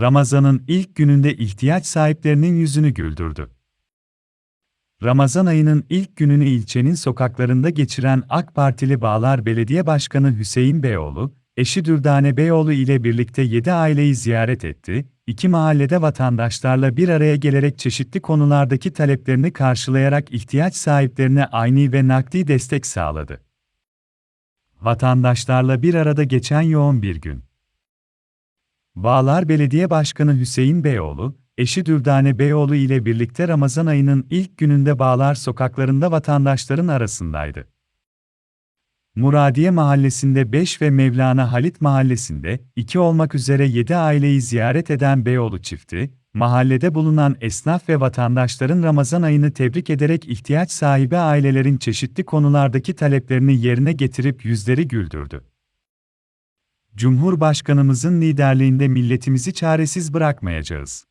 Ramazan'ın ilk gününde ihtiyaç sahiplerinin yüzünü güldürdü. Ramazan ayının ilk gününü ilçenin sokaklarında geçiren AK Partili Bağlar Belediye Başkanı Hüseyin Beyoğlu, eşi Dürdane Beyoğlu ile birlikte 7 aileyi ziyaret etti, iki mahallede vatandaşlarla bir araya gelerek çeşitli konulardaki taleplerini karşılayarak ihtiyaç sahiplerine aynı ve nakdi destek sağladı. Vatandaşlarla bir arada geçen yoğun bir gün. Bağlar Belediye Başkanı Hüseyin Beyoğlu, eşi Dürdane Beyoğlu ile birlikte Ramazan ayının ilk gününde Bağlar sokaklarında vatandaşların arasındaydı. Muradiye Mahallesi'nde 5 ve Mevlana Halit Mahallesi'nde 2 olmak üzere 7 aileyi ziyaret eden Beyoğlu çifti, mahallede bulunan esnaf ve vatandaşların Ramazan ayını tebrik ederek ihtiyaç sahibi ailelerin çeşitli konulardaki taleplerini yerine getirip yüzleri güldürdü. Cumhurbaşkanımızın liderliğinde milletimizi çaresiz bırakmayacağız.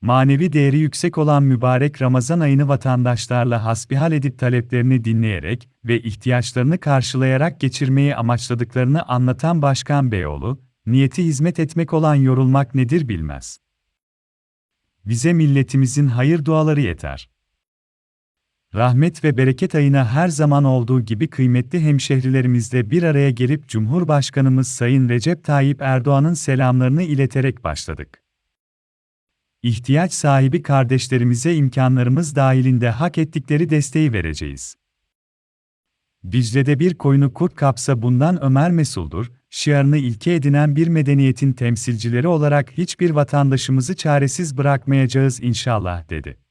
Manevi değeri yüksek olan mübarek Ramazan ayını vatandaşlarla hasbihal edip taleplerini dinleyerek ve ihtiyaçlarını karşılayarak geçirmeyi amaçladıklarını anlatan Başkan Beyoğlu, niyeti hizmet etmek olan yorulmak nedir bilmez. Bize milletimizin hayır duaları yeter. Rahmet ve bereket ayına her zaman olduğu gibi kıymetli hemşehrilerimizle bir araya gelip Cumhurbaşkanımız Sayın Recep Tayyip Erdoğan'ın selamlarını ileterek başladık. İhtiyaç sahibi kardeşlerimize imkanlarımız dahilinde hak ettikleri desteği vereceğiz. Dicle'de bir koyunu kurt kapsa bundan Ömer mesuldur, şiarını ilke edinen bir medeniyetin temsilcileri olarak hiçbir vatandaşımızı çaresiz bırakmayacağız inşallah dedi.